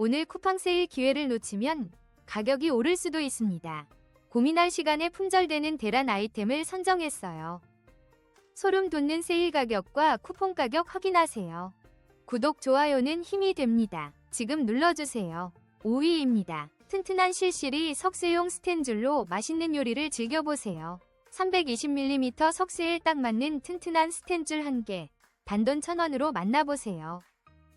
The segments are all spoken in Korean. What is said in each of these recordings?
오늘 쿠팡 세일 기회를 놓치면 가격이 오를 수도 있습니다. 고민할 시간에 품절되는 대란 아이템을 선정했어요. 소름 돋는 세일 가격과 쿠폰 가격 확인하세요. 구독, 좋아요는 힘이 됩니다. 지금 눌러주세요. 5위입니다. 튼튼한 실실이 석쇠용 스텐줄로 맛있는 요리를 즐겨보세요. 320mm 석쇠에 딱 맞는 튼튼한 스텐줄 1개, 단돈 1000원으로 만나보세요.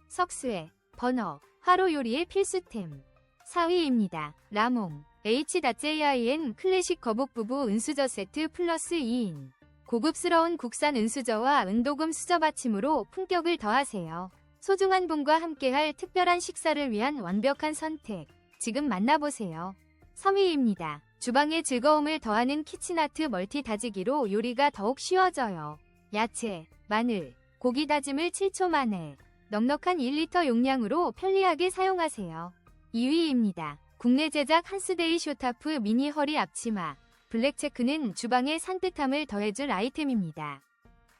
석쇠, 버너, 화로 요리의 필수템. 4위입니다. 라몽, H.JIN 클래식 거북 부부 은수저 세트 플러스 2인. 고급스러운 국산 은수저와 은도금 수저 받침으로 품격을 더하세요. 소중한 분과 함께할 특별한 식사를 위한 완벽한 선택. 지금 만나보세요. 3위입니다. 주방의 즐거움을 더하는 키친아트 멀티 다지기로 요리가 더욱 쉬워져요. 야채, 마늘, 고기 다짐을 7초 만에 넉넉한 1리터 용량으로 편리하게 사용하세요. 2위입니다. 국내 제작 한스데이 쇼타프 미니 허리 앞치마 블랙체크는 주방의 산뜻함을 더해줄 아이템입니다.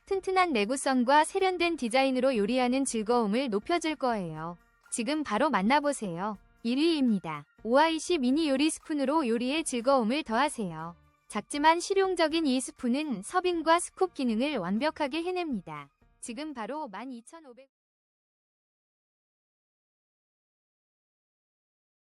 튼튼한 내구성과 세련된 디자인으로 요리하는 즐거움을 높여줄 거예요. 지금 바로 만나보세요. 1위입니다. OIC 미니 요리 스푼으로 요리의 즐거움을 더하세요. 작지만 실용적인 이 스푼은 서빙과 스쿱 기능을 완벽하게 해냅니다. 지금 바로 12,500